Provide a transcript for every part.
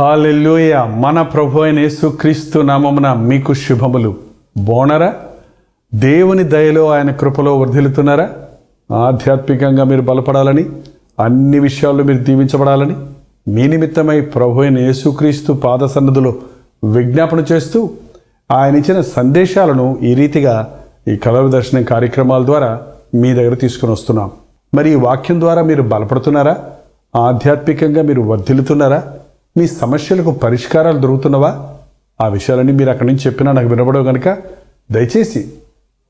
Hallelujah మన ప్రభు అయిన యేసుక్రీస్తు నామమున మీకు శుభములు. బోనరా దేవుని దయలో ఆయన కృపలో వర్ధిల్లుతున్నారా? ఆధ్యాత్మికంగా మీరు బలపడాలని అన్ని విషయాల్లో మీరు దీవించబడాలని మీ నిమిత్తమై ప్రభు అయిన యేసుక్రీస్తు పాద సన్నదులో విజ్ఞాపన చేస్తూ ఆయన ఇచ్చిన సందేశాలను ఈ రీతిగా ఈ కలవ దర్శనం కార్యక్రమాల ద్వారా మీ దగ్గర తీసుకుని వస్తున్నాం. మరి ఈ వాక్యం ద్వారా మీరు బలపడుతున్నారా? ఆధ్యాత్మికంగా మీరు వర్ధిల్లుతున్నారా? మీ సమస్యలకు పరిష్కారాలు దొరుకుతున్నవా? ఆ విషయాలన్నీ మీరు అక్కడి నుంచి చెప్పినా నాకు వినబడవు కనుక దయచేసి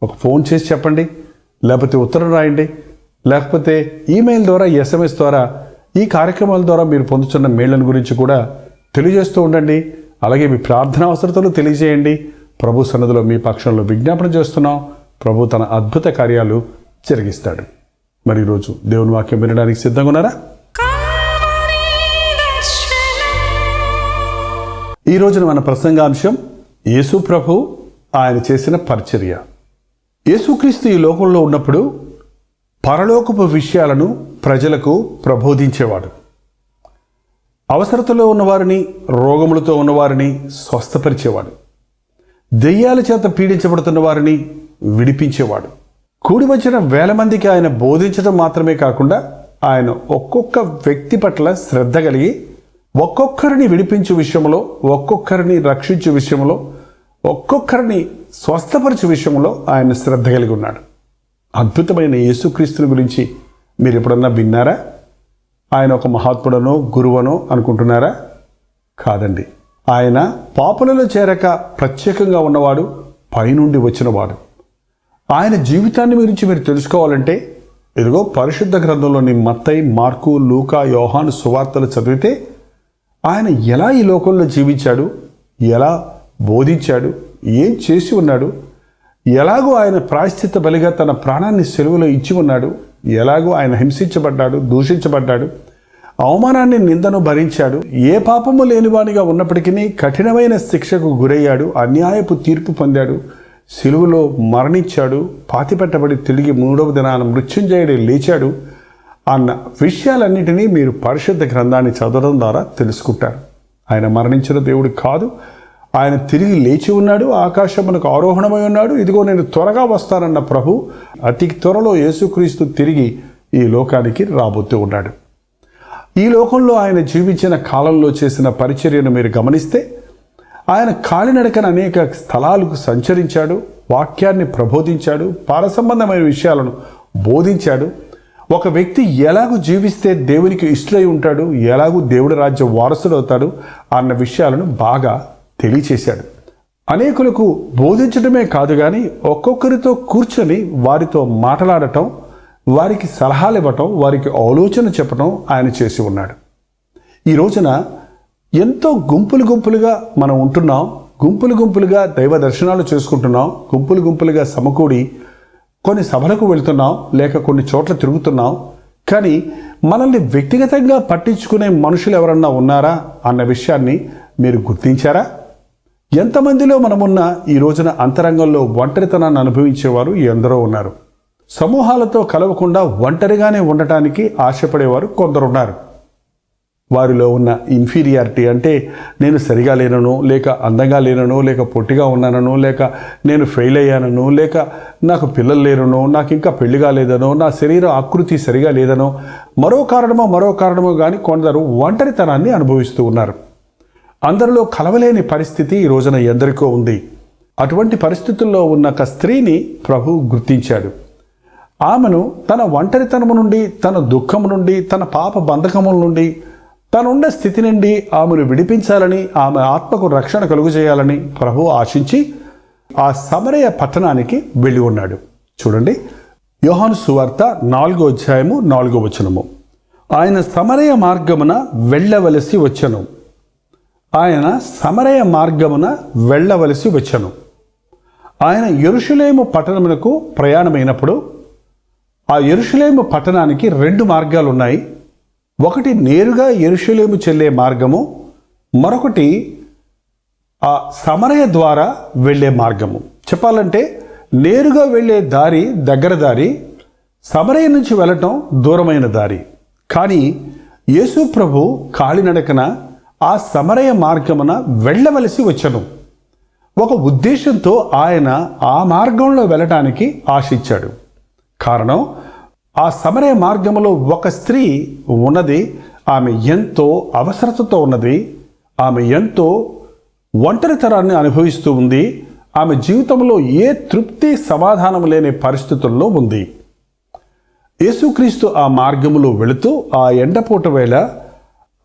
ఒక ఫోన్ చేసి చెప్పండి లేకపోతే ఉత్తరం రాయండి లేకపోతే ఈమెయిల్ ద్వారా ఎస్ఎంఎస్ ద్వారా ఈ కార్యక్రమాల ద్వారా మీరు పొందుతున్న మేళ్ళను గురించి కూడా తెలియజేస్తూ ఉండండి. అలాగే మీ ప్రార్థన అవసరతలు తెలియజేయండి. ప్రభు సన్నదిలో మీ పక్షంలో విజ్ఞాపన చేస్తున్నాం. ప్రభు తన అద్భుత కార్యాలు జరిగిస్తాడు. మరి ఈరోజు దేవుని వాక్యం వినడానికి సిద్ధంగా ఉన్నారా? ఈ రోజున మన ప్రసంగాంశం యేసు ప్రభు ఆయన చేసిన పరిచర్య. యేసుక్రీస్తు ఈ లోకంలో ఉన్నప్పుడు పరలోకపు విషయాలను ప్రజలకు ప్రబోధించేవాడు. అవసరతలో ఉన్నవారిని రోగములతో ఉన్నవారిని స్వస్థపరిచేవాడు. దెయ్యాల చేత పీడించబడుతున్న వారిని విడిపించేవాడు. కూడి వచ్చిన వేల మందికి ఆయన బోధించడం మాత్రమే కాకుండా ఆయన ఒక్కొక్క వ్యక్తి పట్ల శ్రద్ధ కలిగి ఒక్కొక్కరిని విడిపించే విషయంలో ఒక్కొక్కరిని రక్షించే విషయంలో ఒక్కొక్కరిని స్వస్థపరిచే విషయంలో ఆయన శ్రద్ధ కలిగి ఉన్నాడు. అద్భుతమైన యేసుక్రీస్తుని గురించి మీరు ఎప్పుడన్నా విన్నారా? ఆయన ఒక మహాత్ముడనో గురువనో అనుకుంటున్నారా? కాదండి. ఆయన పాపులలో చేరక ప్రత్యేకంగా ఉన్నవాడు పైనుండి వచ్చినవాడు. ఆయన జీవితాన్ని గురించి మీరు తెలుసుకోవాలంటే ఇదిగో పరిశుద్ధ గ్రంథంలోని మత్తై మార్కు లూకా యోహాను సువార్తలు చదివితే ఆయన ఎలా ఈ లోకంలో జీవించాడు? ఎలా బోధించాడు? ఏం చేసి ఉన్నాడు? ఎలాగో ఆయన ప్రాయశ్చిత్త బలిగా తన ప్రాణాన్ని సెలవులో ఇచ్చి ఉన్నాడు? ఎలాగో ఆయన హింసించబడ్డాడు దూషించబడ్డాడు? అవమానాన్ని నిందను భరించాడు? ఏ పాపము లేనివానిగా ఉన్నప్పటికీ కఠినమైన శిక్షకు గురయ్యాడు అన్యాయపు తీర్పు పొందాడు సిలువలో మరణించాడు పాతిపెట్టబడి తిరిగి మూడవ దినాన మృత్యుంజయుడు లేచాడు అన్న విషయాలన్నిటినీ మీరు పరిశుద్ధ గ్రంథాన్ని చదవడం ద్వారా తెలుసుకుంటారు. ఆయన మరణించిన దేవుడు కాదు. ఆయన తిరిగి లేచి ఉన్నాడు. ఆకాశమునకు ఆరోహణమై ఉన్నాడు. ఇదిగో నేను త్వరగా వస్తానన్న ప్రభు అతి త్వరలో యేసుక్రీస్తు తిరిగి ఈ లోకానికి రాబోతూ ఉన్నాడు. ఈ లోకంలో ఆయన జీవించిన కాలంలో చేసిన పరిచర్యను మీరు గమనిస్తే ఆయన కాలినడకన అనేక స్థలాలకు సంచరించాడు వాక్యాన్ని ప్రబోధించాడు పారసంబంధమైన విషయాలను బోధించాడు ఒక వ్యక్తి ఎలాగూ జీవిస్తే దేవునికి ఇష్టలై ఉంటాడు ఎలాగూ దేవుడి రాజ్య వారసుడు అవుతాడు అన్న విషయాలను బాగా తెలియచేశాడు. అనేకులకు బోధించడమే కాదు కానీ ఒక్కొక్కరితో కూర్చొని వారితో మాట్లాడటం వారికి సలహాలు ఇవ్వటం వారికి ఆలోచన చెప్పటం ఆయన చేసి ఉన్నాడు. ఈ రోజున ఎంతో గుంపులు గుంపులుగా మనం ఉంటున్నాం గుంపులు గుంపులుగా దైవ దర్శనాలు చేసుకుంటున్నాం గుంపులు గుంపులుగా సమకూడి కొన్ని సభలకు వెళ్తున్నాం లేక కొన్ని చోట్ల తిరుగుతున్నాం కానీ మనల్ని వ్యక్తిగతంగా పట్టించుకునే మనుషులు ఎవరన్నా ఉన్నారా అన్న విషయాన్ని మీరు గుర్తించారా? ఎంతమందిలో మనమున్న ఈ రోజున అంతరంగంలో ఒంటరితనాన్ని అనుభవించేవారు ఎందరో ఉన్నారు. సమూహాలతో కలవకుండా ఒంటరిగానే ఉండటానికి ఆశపడేవారు కొందరున్నారు. వారిలో ఉన్న ఇన్ఫీరియారిటీ అంటే నేను సరిగా లేనను లేక అందంగా లేనను లేక పొట్టిగా ఉన్నానను లేక నేను ఫెయిల్ అయ్యానను లేక నాకు పిల్లలు లేరనో నాకు ఇంకా పెళ్ళి కాలేదనో నా శరీర ఆకృతి సరిగా లేదనో మరో కారణమో మరో కారణమో కానీ కొందరు ఒంటరితనాన్ని అనుభవిస్తూ ఉన్నారు. అందరిలో కలవలేని పరిస్థితి ఈ రోజున ఎందరికో ఉంది. అటువంటి పరిస్థితుల్లో ఉన్న ఒక స్త్రీని ప్రభు గుర్తించాడు. ఆమెను తన ఒంటరితనము నుండి తన దుఃఖము నుండి తన పాప బంధకముల నుండి తనున్న స్థితి నుండి ఆమెను విడిపించాలని ఆమె ఆత్మకు రక్షణ కలుగు చేయాలని ప్రభు ఆశించి ఆ సమరయ పట్టణానికి వెళ్ళి ఉన్నాడు. చూడండి యోహాను సువార్త నాలుగో అధ్యాయము నాలుగో వచనము. ఆయన సమరయ మార్గమున వెళ్ళవలసి వచ్చను. ఆయన సమరయ మార్గమున వెళ్ళవలసి వచ్చను. ఆయన ఎరుషులేము పట్టణమునకు ప్రయాణమైనప్పుడు ఆ ఎరుషులేము పట్టణానికి రెండు మార్గాలు ఉన్నాయి ఒకటి నేరుగా ఎరుషులేము చెల్లే మార్గము మరొకటి ఆ సమరయ ద్వారా వెళ్ళే మార్గము. చెప్పాలంటే నేరుగా వెళ్ళే దారి దగ్గర దారి సమరయ నుంచి వెళ్ళటం దూరమైన దారి. కానీ యేసు ప్రభు కాలినడకన ఆ సమరయ మార్గమున వెళ్ళవలసి వచ్చను. ఒక ఉద్దేశంతో ఆయన ఆ మార్గంలో వెళ్ళటానికి ఆశించాడు. కారణం ఆ సమరయ మార్గంలో ఒక స్త్రీ ఉన్నది. ఆమె ఎంతో అవసరతతో ఉన్నది. ఆమె ఎంతో ఒంటరితనాన్ని అనుభవిస్తూ ఉంది. ఆమె జీవితంలో ఏ తృప్తి సమాధానం లేని పరిస్థితుల్లో ఉంది. యేసుక్రీస్తు ఆ మార్గములో వెళుతూ ఆ ఎండపూట వేళ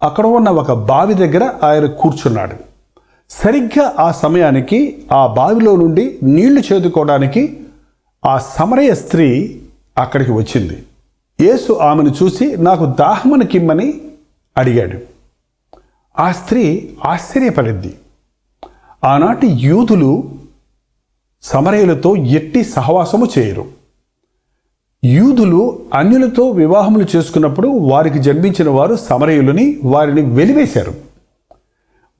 అక్కడ ఉన్న ఒక బావి దగ్గర ఆయన కూర్చున్నాడు. సరిగ్గా ఆ సమయానికి ఆ బావిలో నుండి నీళ్ళు చేదుకోవడానికి ఆ సమరయ స్త్రీ అక్కడికి వచ్చింది. యేసు ఆమెను చూసి నాకు దాహమును కిమ్మని అడిగాడు. ఆ స్త్రీ ఆశ్చర్యపడింది. ఆనాటి యూదులు సమరయులతో ఎట్టి సహవాసము చేయరు. యూదులు అన్యులతో వివాహములు చేసుకున్నప్పుడు వారికి జన్మించిన వారు సమరయులని వారిని వెలివేశారు.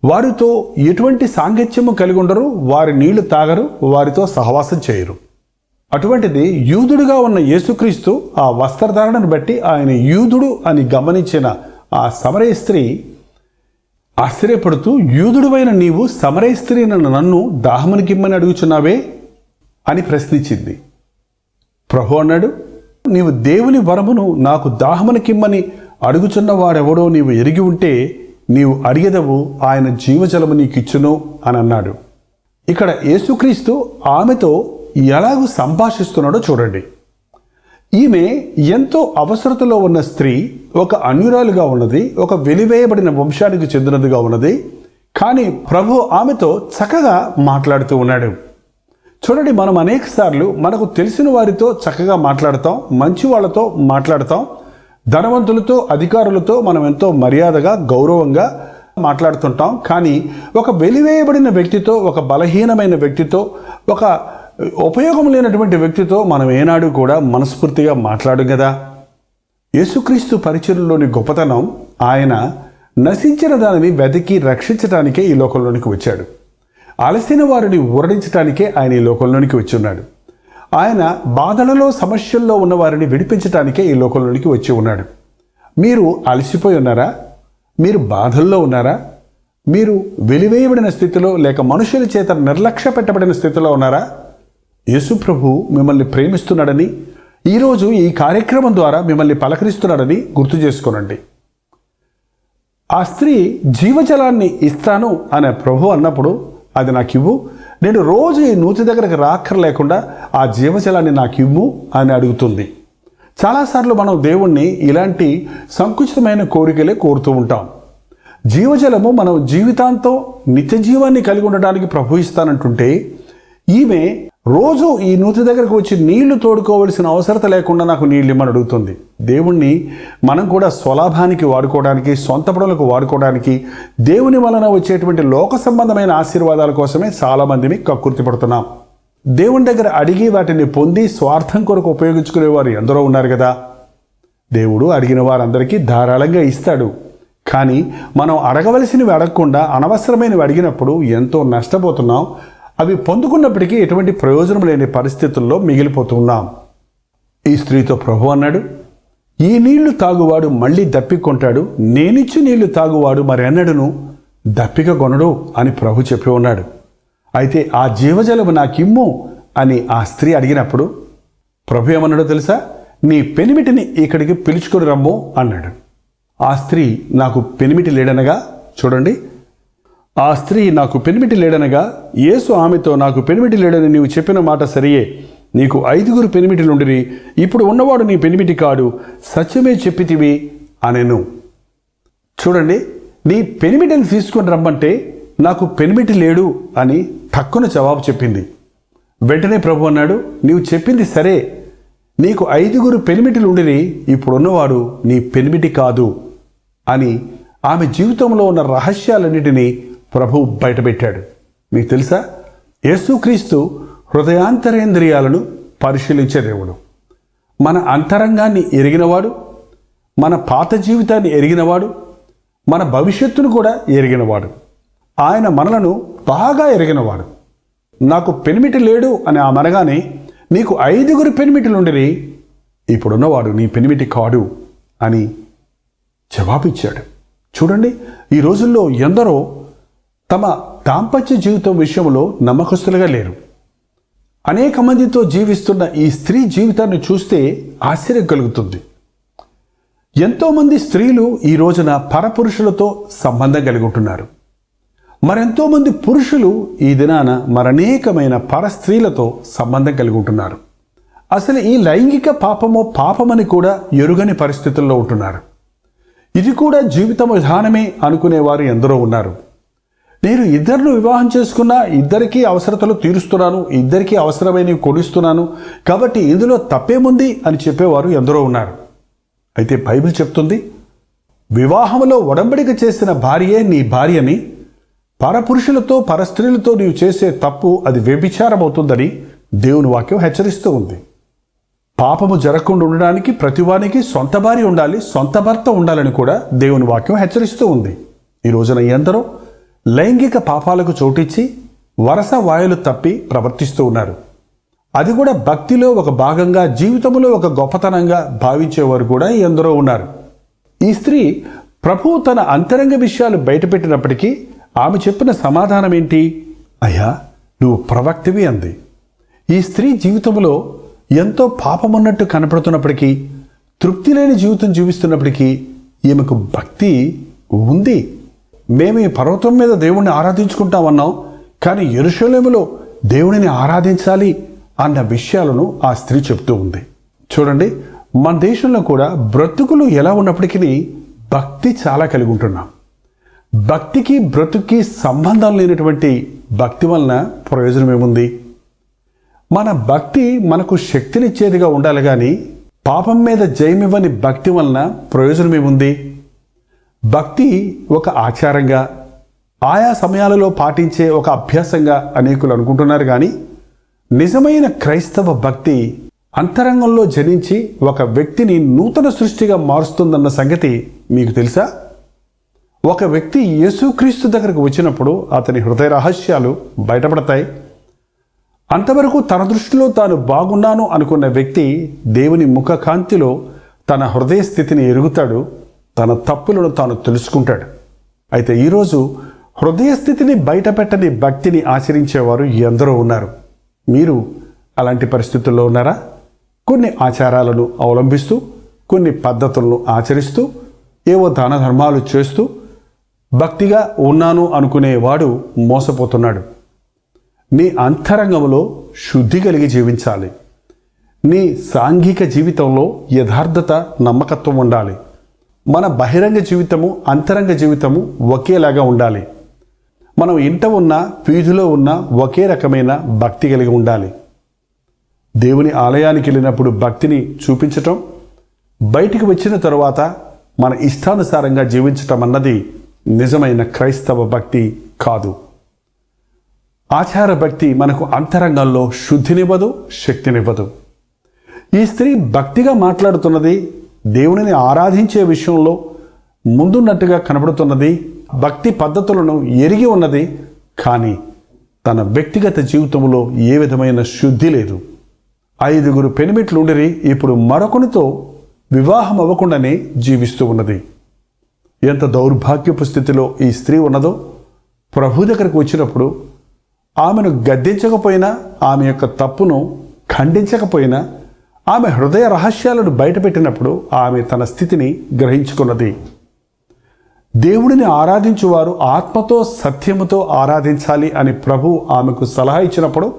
వారితో ఎటువంటి సాంగత్యము కలిగి ఉండరు వారి నీళ్ళు తాగరు వారితో సహవాసం చేయరు. అటువంటిది యూదుడుగా ఉన్న యేసుక్రీస్తు ఆ వస్త్రధారణను బట్టి ఆయన యూదుడు అని గమనించిన ఆ సమరయ స్త్రీ ఆశ్చర్యపడుతూ యూదుడువైన నీవు సమరయ స్త్రీ నన్ను దాహమునికిమ్మని అడుగుచున్నావే? అని ప్రశ్నించింది. ప్రభు అన్నాడు నీవు దేవుని వరమును నాకు దాహమునికిమ్మని అడుగుచున్న వాడెవడో నీవు ఎరిగి ఉంటే నీవు అడిగదవు ఆయన జీవజలము నీకిచ్చును అని అన్నాడు. ఇక్కడ యేసుక్రీస్తు ఆమెతో ఎలాగూ సంభాషిస్తున్నాడో చూడండి. ఈమె ఎంతో అవసరతలో ఉన్న స్త్రీ ఒక అన్యురాలుగా ఉన్నది ఒక వెలివేయబడిన వంశానికి చెందినదిగా ఉన్నది కానీ ప్రభు ఆమెతో చక్కగా మాట్లాడుతూ ఉన్నాడు. చూడండి మనం అనేక సార్లు మనకు తెలిసిన వారితో చక్కగా మాట్లాడతాం మంచి వాళ్ళతో మాట్లాడతాం ధనవంతులతో అధికారులతో మనం ఎంతో మర్యాదగా గౌరవంగా మాట్లాడుతుంటాం కానీ ఒక వెలివేయబడిన వ్యక్తితో ఒక బలహీనమైన వ్యక్తితో ఒక ఉపయోగం లేనటువంటి వ్యక్తితో మనం ఏనాడు కూడా మనస్ఫూర్తిగా మాట్లాడు కదా? యేసుక్రీస్తు పరిచయంలోని గొప్పతనం ఆయన నశించిన దానిని వెతికి రక్షించడానికే ఈ లోకంలోనికి వచ్చాడు. అలసిన వారిని ఊరడించడానికే ఆయన ఈ లోకంలోనికి వచ్చి ఉన్నాడు ఆయన బాధలలో సమస్యల్లో ఉన్న వారిని విడిపించడానికే ఈ లోకంలోనికి వచ్చి ఉన్నాడు. మీరు అలసిపోయి ఉన్నారా? మీరు బాధల్లో ఉన్నారా? మీరు వెలివేయబడిన స్థితిలో లేక మనుషుల చేత నిర్లక్ష్య పెట్టబడిన స్థితిలో ఉన్నారా? యేసు ప్రభు మిమ్మల్ని ప్రేమిస్తున్నాడని ఈరోజు ఈ కార్యక్రమం ద్వారా మిమ్మల్ని పలకరిస్తున్నాడని గుర్తు చేసుకోనండి. ఆ స్త్రీ జీవజలాన్ని ఇస్తాను అనే ప్రభు అన్నప్పుడు అది నాకు ఇవ్వు నేను రోజు ఈ నూతి దగ్గరకు రాక్కర్లేకుండా ఆ జీవజలాన్ని నాకు ఇవ్వు అని అడుగుతుంది. చాలాసార్లు మనం దేవుణ్ణి ఇలాంటి సంకుచితమైన కోరికలే కోరుతూ ఉంటాం. జీవజలము మనం జీవితాంతం నిత్య జీవాన్ని కలిగి ఉండడానికి ప్రభు ఇస్తానంటుంటే ఈమె రోజు ఈ నూతి దగ్గరకు వచ్చి నీళ్ళు తోడుకోవలసిన అవసరత లేకుండా నాకు నీళ్ళు ఇమ్మని అడుగుతుంది. దేవుణ్ణి మనం కూడా స్వలాభానికి వాడుకోవడానికి సొంత పనులకు వాడుకోవడానికి దేవుని వలన వచ్చేటువంటి లోక సంబంధమైన ఆశీర్వాదాల కోసమే చాలామందిని కక్కుర్తి పడుతున్నాం. దేవుని దగ్గర అడిగి వాటిని పొంది స్వార్థం కొరకు ఉపయోగించుకునేవారు ఎందరో ఉన్నారు కదా. దేవుడు అడిగిన వారందరికీ ధారాళంగా ఇస్తాడు. కానీ మనం అడగవలసినవి అడగకుండా అనవసరమైనవి అడిగినప్పుడు ఎంతో నష్టపోతున్నాం. అవి పొందుకున్నప్పటికీ ఎటువంటి ప్రయోజనం లేని పరిస్థితుల్లో మిగిలిపోతున్నాం. ఈ స్త్రీతో ప్రభు అన్నాడు ఈ నీళ్ళు తాగువాడు మళ్ళీ దప్పికొంటాడు నేనిచ్చి నీళ్ళు తాగువాడు మరెన్నడును దప్పిక కొనడు అని ప్రభు చెప్పి ఉన్నాడు. అయితే ఆ జీవజలము నాకిమ్ము అని ఆ స్త్రీ అడిగినప్పుడు ప్రభు ఏమన్నాడో తెలుసా? నీ పెనిమిటిని ఇక్కడికి పిలుచుకొని రమ్ము అన్నాడు. ఆ స్త్రీ నాకు పెనిమిటి లేడనగా చూడండి ఆ స్త్రీ నాకు పెనిమిటి లేడనగా యేసు ఆమెతో నాకు పెనిమిటి లేడని నీవు చెప్పిన మాట సరియే. నీకు ఐదుగురు పెనిమిటిలుండిరి. ఇప్పుడు ఉన్నవాడు నీ పెనిమిటి కాడు. సత్యమే చెప్పితివి అనెను. చూడండి నీ పెనిమిటిని తీసుకొని రమ్మంటే నాకు పెనిమిటి లేడు అని తక్కువ జవాబు చెప్పింది. వెంటనే ప్రభు అన్నాడు నీవు చెప్పింది సరే. నీకు ఐదుగురు పెనిమిటిలు ఉండిరి ఇప్పుడున్నవాడు నీ పెనిమిటి కాదు అని ఆమె జీవితంలో ఉన్న రహస్యాలన్నిటినీ ప్రభు బయటపెట్టాడు. మీకు తెలుసా? యేసుక్రీస్తు హృదయాంతరేంద్రియాలను పరిశీలించే దేవుడు. మన అంతరంగాన్ని ఎరిగినవాడు మన పాత జీవితాన్ని ఎరిగినవాడు మన భవిష్యత్తును కూడా ఎరిగినవాడు. ఆయన మనలను బాగా ఎరిగినవాడు. నాకు పెనిమిటి లేడు అని ఆ మనగానే నీకు ఐదుగురు పెనిమిటిలుండిరి ఇప్పుడున్నవాడు నీ పెనిమిటి కాడు అని జవాబిచ్చాడు. చూడండి ఈ రోజుల్లో ఎందరో తమ దాంపత్య జీవితం విషయంలో నమ్మకస్తులుగా లేరు. అనేక మందితో జీవిస్తున్న ఈ స్త్రీ జీవితాన్ని చూస్తే ఆశ్చర్యం కలుగుతుంది. ఎంతోమంది స్త్రీలు ఈ రోజున పరపురుషులతో సంబంధం కలిగి ఉంటున్నారు. మరెంతోమంది పురుషులు ఈ దినాన మరనేకమైన పర స్త్రీలతో సంబంధం కలిగి ఉంటున్నారు. అసలు ఈ లైంగిక పాపమో పాపమని కూడా ఎరుగని పరిస్థితుల్లో ఉంటున్నారు. ఇది కూడా జీవిత విధానమే అనుకునేవారు ఎందరో ఉన్నారు. నేను ఇద్దరిని వివాహం చేసుకున్న ఇద్దరికీ అవసరతలు తీరుస్తున్నాను ఇద్దరికీ అవసరమైనవి కొనిస్తున్నాను. కాబట్టి ఇందులో తప్పేముంది అని చెప్పేవారు ఎందరో ఉన్నారు. అయితే బైబిల్ చెప్తుంది వివాహంలో ఒడంబడిక చేసిన భార్యే నీ భార్యని పరపురుషులతో పరస్త్రీలతో నీవు చేసే తప్పు అది వ్యభిచారం అవుతుందని దేవుని వాక్యం హెచ్చరిస్తూ ఉంది. పాపము జరగకుండా ఉండడానికి ప్రతివానికి సొంత భార్య ఉండాలి సొంత భర్త ఉండాలని కూడా దేవుని వాక్యం హెచ్చరిస్తూ ఉంది. ఈ రోజున ఎందరో లైంగిక పాపాలకు చోటిచ్చి వరస వాయులు తప్పి ప్రవర్తిస్తూ ఉన్నారు. అది కూడా భక్తిలో ఒక భాగంగా జీవితంలో ఒక గొప్పతనంగా భావించేవారు కూడా ఎందరో ఉన్నారు. ఈ స్త్రీ ప్రభువు తన అంతరంగ విషయాలు బయటపెట్టినప్పటికీ ఆమె చెప్పిన సమాధానం ఏంటి? అయ్యా నువ్వు ప్రవక్తివి అంది. ఈ స్త్రీ జీవితంలో ఎంతో పాపమున్నట్టు కనపడుతున్నప్పటికీ తృప్తి లేని జీవితం జీవిస్తున్నప్పటికీ ఈమెకు భక్తి ఉంది. మేము ఈ పర్వతం మీద దేవుణ్ణి ఆరాధించుకుంటామన్నాం కానీ ఎరుషలేములో దేవుడిని ఆరాధించాలి అన్న విషయాలను ఆ స్త్రీ చెప్తూ ఉంది. చూడండి మన దేశంలో కూడా బ్రతుకులు ఎలా ఉన్నప్పటికీ భక్తి చాలా కలిగి ఉంటున్నాం. భక్తికి బ్రతుకి సంబంధం లేనటువంటి భక్తి వలన ప్రయోజనం ఏముంది? మన భక్తి మనకు శక్తినిచ్చేదిగా ఉండాలి కానీ పాపం మీద జయమివ్వని భక్తి వలన ప్రయోజనం ఏముంది? భక్తి ఒక ఆచారంగా ఆయా సమయాలలో పాటించే ఒక అభ్యాసంగా అనేకులు అనుకుంటున్నారు కానీ నిజమైన క్రైస్తవ భక్తి అంతరంగంలో జనించి ఒక వ్యక్తిని నూతన సృష్టిగా మారుస్తుందన్న సంగతి మీకు తెలుసా? ఒక వ్యక్తి యేసుక్రీస్తు దగ్గరకు వచ్చినప్పుడు అతని హృదయ రహస్యాలు బయటపడతాయి. అంతవరకు తన దృష్టిలో తాను బాగున్నాను అనుకున్న వ్యక్తి దేవుని ముఖ కాంతిలో తన హృదయ స్థితిని ఎరుగుతాడు. తన తప్పులను తాను తెలుసుకుంటాడు. అయితే ఈరోజు హృదయ స్థితిని బయటపెట్టని భక్తిని ఆచరించేవారు ఎందరో ఉన్నారు. మీరు అలాంటి పరిస్థితుల్లో ఉన్నారా? కొన్ని ఆచారాలను అవలంబిస్తూ కొన్ని పద్ధతులను ఆచరిస్తూ ఏవో దాన ధర్మాలు చేస్తూ భక్తిగా ఉన్నాను అనుకునేవాడు మోసపోతున్నాడు. నీ అంతరంగంలో శుద్ధి కలిగి జీవించాలి. నీ సాంఘిక జీవితంలో యథార్థత నమ్మకత్వం ఉండాలి. మన బహిరంగ జీవితము అంతరంగ జీవితము ఒకేలాగా ఉండాలి. మనం ఇంట ఉన్న వీధిలో ఉన్న ఒకే రకమైన భక్తి కలిగి ఉండాలి. దేవుని ఆలయానికి వెళ్ళినప్పుడు భక్తిని చూపించటం బయటికి వచ్చిన తరువాత మన ఇష్టానుసారంగా జీవించటం అన్నది నిజమైన క్రైస్తవ భక్తి కాదు. ఆచార భక్తి మనకు అంతరంగంలో శుద్ధినివ్వదు శక్తినివ్వదు. ఈ స్త్రీ భక్తిగా మాట్లాడుతున్నది దేవునిని ఆరాధించే విషయంలో ముందున్నట్టుగా కనబడుతున్నది భక్తి పద్ధతులను ఎరిగి ఉన్నది కానీ తన వ్యక్తిగత జీవితంలో ఏ విధమైన శుద్ధి లేదు. ఐదుగురు పెనిమిట్లు ఉండిరి ఇప్పుడు మరొకనితో వివాహం అవ్వకుండానే జీవిస్తూ ఉన్నది. ఎంత దౌర్భాగ్యపు స్థితిలో ఈ స్త్రీ ఉన్నదో ప్రభు దగ్గరకు వచ్చినప్పుడు ఆమెను గద్దించకపోయినా ఆమె యొక్క తప్పును ఖండించకపోయినా ఆమె హృదయ రహస్యాలను బయటపెట్టినప్పుడు ఆమె తన స్థితిని గ్రహించుకున్నది. దేవుడిని ఆరాధించువారు ఆత్మతో సత్యముతో ఆరాధించాలి అని ప్రభు ఆమెకు సలహా ఇచ్చినప్పుడు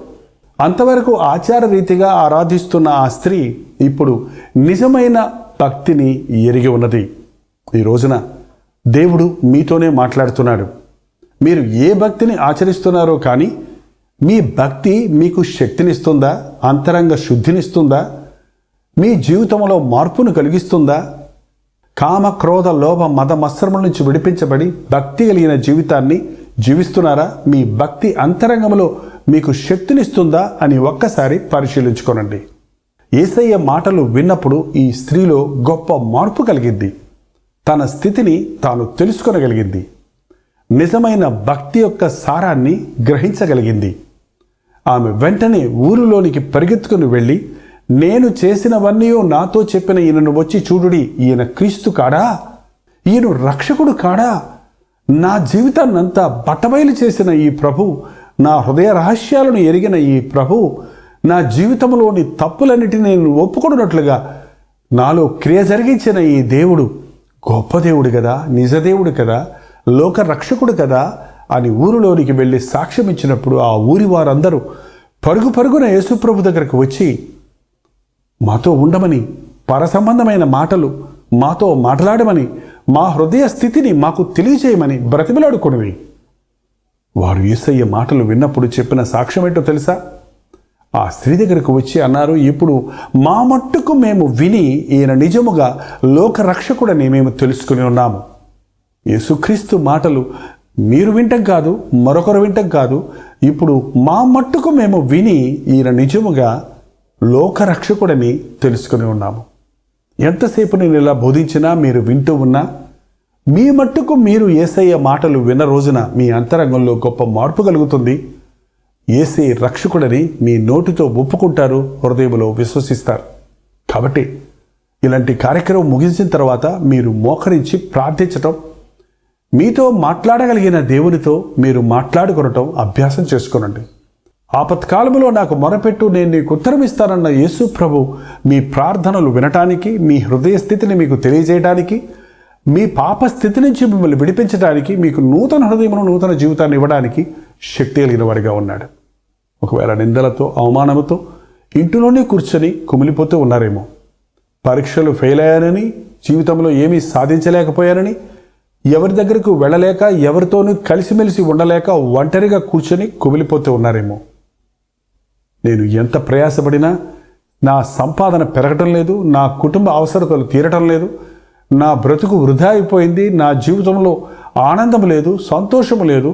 అంతవరకు ఆచార రీతిగా ఆరాధిస్తున్న ఆ స్త్రీ ఇప్పుడు నిజమైన భక్తిని ఎరిగి ఉన్నది. ఈ రోజున దేవుడు మీతోనే మాట్లాడుతున్నాడు. మీరు ఏ భక్తిని ఆచరిస్తున్నారో కానీ మీ భక్తి మీకు శక్తినిస్తుందా? అంతరంగ శుద్ధినిస్తుందా? మీ జీవితంలో మార్పును కలిగిస్తుందా? కామ క్రోధ లోభ మత మత్సరముల నుంచి విడిపించబడి భక్తి కలిగిన జీవితాన్ని జీవిస్తున్నారా? మీ భక్తి అంతరంగంలో మీకు శక్తినిస్తుందా అని ఒక్కసారి పరిశీలించుకోనండి. ఏసయ్య మాటలు విన్నప్పుడు ఈ స్త్రీలో గొప్ప మార్పు కలిగింది. తన స్థితిని తాను తెలుసుకొనగలిగింది. నిజమైన భక్తి యొక్క సారాన్ని గ్రహించగలిగింది. ఆమె వెంటనే ఊరిలోనికి పరిగెత్తుకుని వెళ్ళి నేను చేసినవన్నీ నాతో చెప్పిన ఈయనను వచ్చి చూడుడి ఈయన క్రీస్తు కాడా? ఈయన రక్షకుడు కాడా? నా జీవితాన్నంతా బట్టబయలు చేసిన ఈ ప్రభు నా హృదయ రహస్యాలను ఎరిగిన ఈ ప్రభు నా జీవితంలోని తప్పులన్నిటిని నేను ఒప్పుకున్నట్లుగా నాలో క్రియ జరిగించిన ఈ దేవుడు గొప్ప దేవుడు కదా నిజదేవుడు కదా లోక రక్షకుడు కదా అని ఊరిలోనికి వెళ్ళి సాక్ష్యం ఇచ్చినప్పుడు ఆ ఊరి వారందరూ పరుగు పరుగున యేసుప్రభు దగ్గరకు వచ్చి మాతో ఉండమని పరసంబంధమైన మాటలు మాతో మాట్లాడమని మా హృదయ స్థితిని మాకు తెలియజేయమని బ్రతిమలాడుకునివి వారు యేసయ్య మాటలు విన్నప్పుడు చెప్పిన సాక్ష్యం ఏంటో తెలుసా? ఆ స్త్రీ దగ్గరకు వచ్చి అన్నారు ఇప్పుడు మా మట్టుకు మేము విని ఈయన నిజముగా లోక రక్షకుడని మేము తెలుసుకుని ఉన్నాము. యేసుక్రీస్తు మాటలు మీరు వింటం కాదు మరొకరు వింటం కాదు. ఇప్పుడు మా మట్టుకు మేము విని ఈయన నిజముగా లోకరక్షకుడని తెలుసుకుని ఉన్నాము. ఎంతసేపు నేను ఇలా బోధించినా మీరు వింటూ ఉన్నా మీ మట్టుకు మీరు ఏసయ్య మాటలు విన్న రోజున మీ అంతరంగంలో గొప్ప మార్పు కలుగుతుంది. ఏసే రక్షకుడని మీ నోటితో ఒప్పుకుంటారు హృదయంలో విశ్వసిస్తారు. కాబట్టి ఇలాంటి కార్యక్రమం ముగించిన తర్వాత మీరు మోకరించి ప్రార్థించటం మీతో మాట్లాడగలిగిన దేవునితో మీరు మాట్లాడుకొనటం అభ్యాసం చేసుకునండి. ఆపత్కాలంలో నాకు మొరపెట్టు నేను నీకు ఉత్తరమిస్తానన్న యేసు ప్రభు మీ ప్రార్థనలు వినటానికి మీ హృదయ స్థితిని మీకు తెలియజేయడానికి మీ పాప స్థితి నుంచి మిమ్మల్ని విడిపించడానికి మీకు నూతన హృదయమును నూతన జీవితాన్ని ఇవ్వడానికి శక్తి కలిగిన వాడిగా ఉన్నాడు. ఒకవేళ నిందలతో అవమానముతో ఇంటిలోనే కూర్చొని కుమిలిపోతూ ఉన్నారేమో. పరీక్షలు ఫెయిల్ అయ్యానని జీవితంలో ఏమీ సాధించలేకపోయానని ఎవరి దగ్గరకు వెళ్ళలేక ఎవరితోనూ కలిసిమెలిసి ఉండలేక ఒంటరిగా కూర్చొని కుమిలిపోతూ ఉన్నారేమో. నేను ఎంత ప్రయాసపడినా నా సంపాదన పెరగటం లేదు నా కుటుంబ అవసరతలు తీరటం లేదు నా బ్రతుకు వృధా అయిపోయింది నా జీవితంలో ఆనందం లేదు సంతోషం లేదు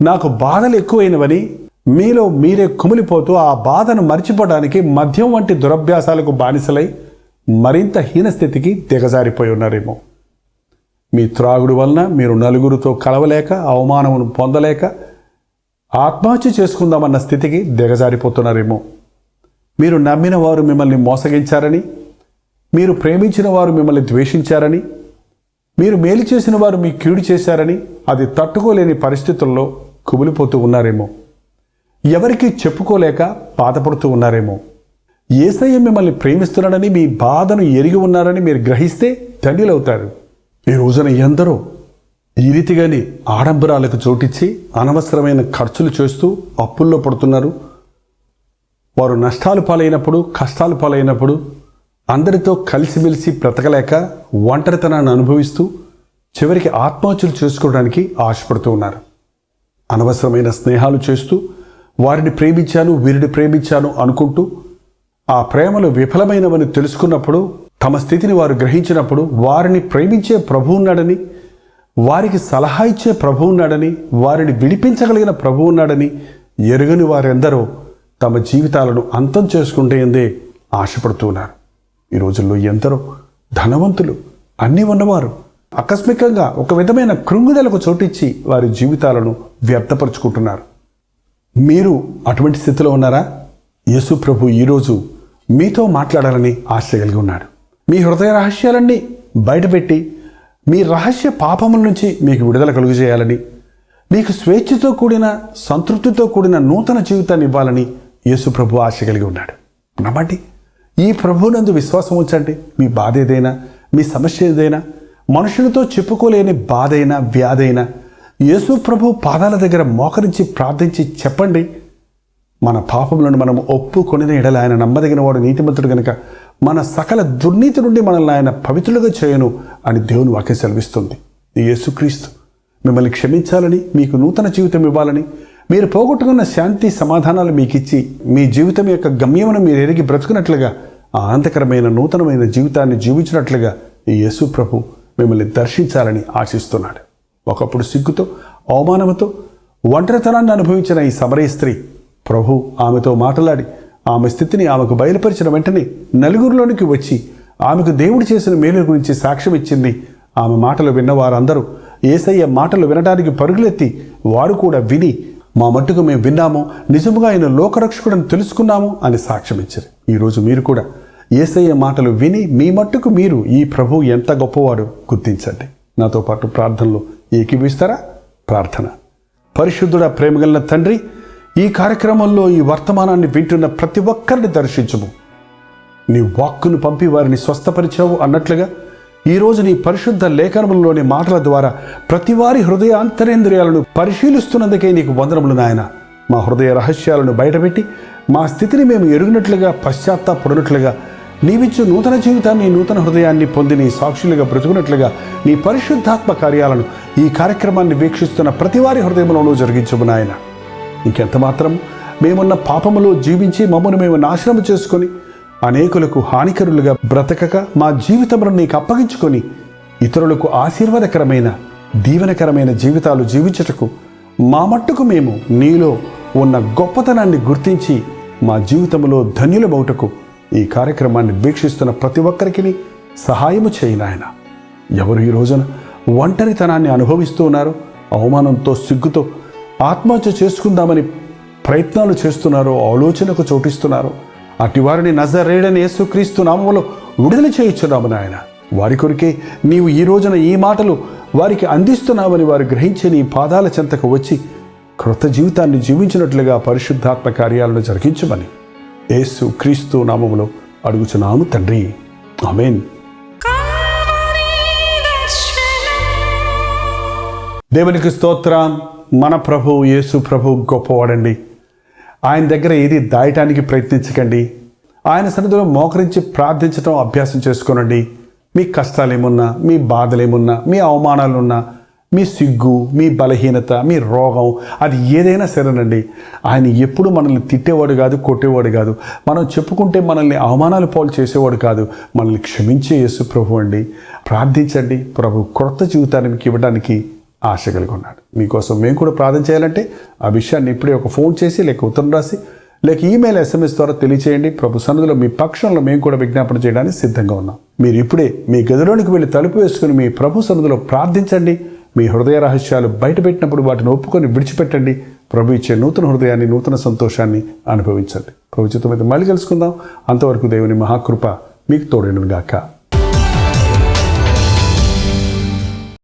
నాకు బాధలు ఎక్కువైనవని మీలో మీరే కుమిలిపోతూ ఆ బాధను మర్చిపోవడానికి మద్యం వంటి దురభ్యాసాలకు బానిసలై మరింత హీనస్థితికి దిగజారిపోయి ఉన్నారేమో. మీ త్రాగుడు వలన మీరు నలుగురితో కలవలేక అవమానమును పొందలేక ఆత్మహత్య చేసుకుందామన్న స్థితికి దిగజారిపోతున్నారేమో. మీరు నమ్మిన వారు మిమ్మల్ని మోసగించారని మీరు ప్రేమించిన వారు మిమ్మల్ని ద్వేషించారని మీరు మేలు చేసిన వారు మీ కీడు చేశారని అది తట్టుకోలేని పరిస్థితుల్లో కుమిలిపోతూ ఉన్నారేమో. ఎవరికీ చెప్పుకోలేక బాధపడుతూ ఉన్నారేమో. ఏసయ్య మిమ్మల్ని ప్రేమిస్తున్నాడని మీ బాధను ఎరిగి ఉన్నారని మీరు గ్రహిస్తే తండ్రిలవుతారు ఈ రోజున ఎందరో ఈ రీతిగాని ఆడంబరాలకు చోటిచ్చి అనవసరమైన ఖర్చులు చేస్తూ అప్పుల్లో పడుతున్నారు. వారు నష్టాలు పాలైనప్పుడు కష్టాలు పాలైనప్పుడు అందరితో కలిసిమెలిసి బ్రతకలేక ఒంటరితనాన్ని అనుభవిస్తూ చివరికి ఆత్మహత్యలు చేసుకోవడానికి ఆశపడుతూ ఉన్నారు. అనవసరమైన స్నేహాలు చేస్తూ వారిని ప్రేమించాను వీరిని ప్రేమించాను అనుకుంటూ ఆ ప్రేమలు విఫలమైనవని తెలుసుకున్నప్పుడు తమ స్థితిని వారు గ్రహించినప్పుడు వారిని ప్రేమించే ప్రభు ఉన్నాడని వారికి సలహా ఇచ్చే ప్రభు ఉన్నాడని వారిని విడిపించగలిగిన ప్రభు ఉన్నాడని ఎరుగని వారెందరో తమ జీవితాలను అంతం చేసుకుంటే ఎందే ఆశపడుతున్నారు ఈ రోజుల్లో ఎందరో ధనవంతులు అన్నీ ఉన్నవారు ఆకస్మికంగా ఒక విధమైన కృంగుదలకు చోటిచ్చి వారి జీవితాలను వ్యర్థపరుచుకుంటున్నారు. మీరు అటువంటి స్థితిలో ఉన్నారా? యేసు ప్రభు ఈరోజు మీతో మాట్లాడాలని ఆశ కలిగి ఉన్నాడు. మీ హృదయ రహస్యాలన్నీ బయటపెట్టి మీ రహస్య పాపముల నుంచి మీకు విడుదల కలుగు చేయాలని మీకు స్వేచ్ఛతో కూడిన సంతృప్తితో కూడిన నూతన జీవితాన్ని ఇవ్వాలని యేసు ప్రభు ఆశ కలిగి ఉన్నాడు. నమ్మండి ఈ ప్రభునందు విశ్వాసం ఉంచండి. మీ బాధ ఏదైనా మీ సమస్య ఏదైనా మనుషులతో చెప్పుకోలేని బాధ అయినా వ్యాధైనా యేసు ప్రభు పాదాల దగ్గర మోకరించి ప్రార్థించి చెప్పండి. మన పాపములను మనం ఒప్పుకొని ఎడల ఆయన నమ్మదగిన వాడు నీతిమంతుడు కనుక మన సకల దుర్నీతి నుండి మనల్ని ఆయన పవిత్రులుగా చేయను. అని దేవుని వాక్యం సెలవిస్తుంది. ఈ యేసుక్రీస్తు మిమ్మల్ని క్షమించాలని మీకు నూతన జీవితం ఇవ్వాలని మీరు పోగొట్టుకున్న శాంతి సమాధానాలు మీకు ఇచ్చి మీ జీవితం యొక్క గమ్యమును మీరు ఎరిగి బ్రతుకున్నట్లుగా ఆనందకరమైన నూతనమైన జీవితాన్ని జీవించినట్లుగా ఈ యేసు ప్రభు మిమ్మల్ని దర్శించాలని ఆశిస్తున్నాడు. ఒకప్పుడు సిగ్గుతో అవమానముతో ఒంటరితనాన్ని అనుభవించిన ఈ సమరయ స్త్రీ ప్రభు ఆమెతో మాట్లాడి ఆమె స్థితిని ఆమెకు బయలుపరిచిన వెంటనే నలుగురిలోనికి వచ్చి ఆమెకు దేవుడు చేసిన మేలు గురించి సాక్ష్యం ఇచ్చింది. ఆమె మాటలు విన్న వారందరూ ఏసయ్య మాటలు వినడానికి పరుగులెత్తి వారు కూడా విని మా మట్టుకు మేము విన్నాము. నిజముగా ఆయన లోకరక్షకుడని తెలుసుకున్నాము అని సాక్ష్యం ఇచ్చారు. ఈరోజు మీరు కూడా ఏసయ్య మాటలు విని మీ మట్టుకు మీరు ఈ ప్రభు ఎంత గొప్పవాడు గుర్తించండి. నాతో పాటు ప్రార్థనలో ఏకీభిస్తారా ప్రార్థన. పరిశుద్ధుడ ప్రేమగలిగిన తండ్రి ఈ కార్యక్రమంలో ఈ వర్తమానాన్ని వింటున్న ప్రతి ఒక్కరిని దర్శించము. నీ వాక్కును పంపి వారిని స్వస్థపరిచావు అన్నట్లుగా ఈరోజు నీ పరిశుద్ధ లేఖనములలోని మాటల ద్వారా ప్రతివారి హృదయాంతరేంద్రియాలను హృదయ అంతరేంద్రియాలను పరిశీలిస్తున్నందుకే నీకు వందనములు నాయన. మా హృదయ రహస్యాలను బయటపెట్టి మా స్థితిని మేము ఎరుగినట్లుగా పశ్చాత్తాపడినట్లుగా నీవిచ్చు నూతన జీవితాన్ని నూతన హృదయాన్ని పొంది నీ సాక్షులుగా బ్రతుకున్నట్లుగా నీ పరిశుద్ధాత్మ కార్యాలను ఈ కార్యక్రమాన్ని వీక్షిస్తున్న ప్రతివారి హృదయంలోనూ జరిగించము నాయన. ఇంకెంత మాత్రం మేమున్న పాపములో జీవించి మమ్మను మేము నాశనం చేసుకొని అనేకులకు హానికరులుగా బ్రతకక మా జీవితములను నీకు అప్పగించుకొని ఇతరులకు ఆశీర్వాదకరమైన దీవెనకరమైన జీవితాలు జీవించటకు మా మట్టుకు మేము నీలో ఉన్న గొప్పతనాన్ని గుర్తించి మా జీవితంలో ధన్యులమవుటకు ఈ కార్యక్రమాన్ని వీక్షిస్తున్న ప్రతి ఒక్కరికి సహాయము చేయనాయన ఎవరు ఈ రోజున ఒంటరితనాన్ని అనుభవిస్తూ ఉన్నారు అవమానంతో సిగ్గుతో ఆత్మహత్య చేసుకుందామని ప్రయత్నాలు చేస్తున్నారో ఆలోచనకు చోటిస్తున్నారో అటు వారిని నజరేడని యేసుక్రీస్తు నామములో విడుదల చేయించున్నాము నాయన. వారి కొరికే నీవు ఈ రోజున ఈ మాటలు వారికి అందిస్తున్నావని వారు గ్రహించి నీ పాదాల చెంతకు వచ్చి క్రొత్త జీవితాన్ని జీవించినట్లుగా పరిశుద్ధాత్మ కార్యాలను జరిగించమని యేసు క్రీస్తు నామములో అడుగుచున్నాము తండ్రి. ఆమెన్. దేవునికి స్తోత్రం. మన ప్రభు యేసు ప్రభు గొప్పవాడండి. ఆయన దగ్గర ఏది దాయటానికి ప్రయత్నించకండి. ఆయన సన్నిధిలో మోకరించి ప్రార్థించడం అభ్యాసం చేసుకోనండి. మీ కష్టాలు ఏమున్నా మీ బాధలు ఏమున్నా మీ అవమానాలున్నా మీ సిగ్గు మీ బలహీనత మీ రోగం అది ఏదైనా సరేనండి. ఆయన ఎప్పుడు మనల్ని తిట్టేవాడు కాదు కొట్టేవాడు కాదు. మనం చెప్పుకుంటే మనల్ని అవమానాలు పాలు చేసేవాడు కాదు. మనల్ని క్షమించే యేసు ప్రభు అండి. ప్రార్థించండి. ప్రభు క్రొత్త జీవితాన్ని ఇవ్వడానికి ఆశ కలిగి ఉన్నాడు. మీకోసం మేము కూడా ప్రార్థన చేయాలంటే ఆ విషయాన్ని ఇప్పుడే ఒక ఫోన్ చేసి లేక ఉత్తరం రాసి లేక ఈమెయిల్ ఎస్ఎంఎస్ ద్వారా తెలియచేయండి. ప్రభు సన్నిధిలో మీ పక్షంలో మేము కూడా విజ్ఞాపన చేయడానికి సిద్ధంగా ఉన్నాం. మీరు ఇప్పుడే మీ గదిలోనికి వెళ్ళి తలుపు వేసుకుని మీ ప్రభు సన్నిధిలో ప్రార్థించండి. మీ హృదయ రహస్యాలు బయటపెట్టినప్పుడు వాటిని ఒప్పుకొని విడిచిపెట్టండి. ప్రభు ఇచ్చే నూతన హృదయాన్ని నూతన సంతోషాన్ని అనుభవించండి. ప్రభుత్వం అయితే మళ్ళీ కలుసుకుందాం. అంతవరకు దేవుని మహాకృప మీకు తోడేనుగాక గాక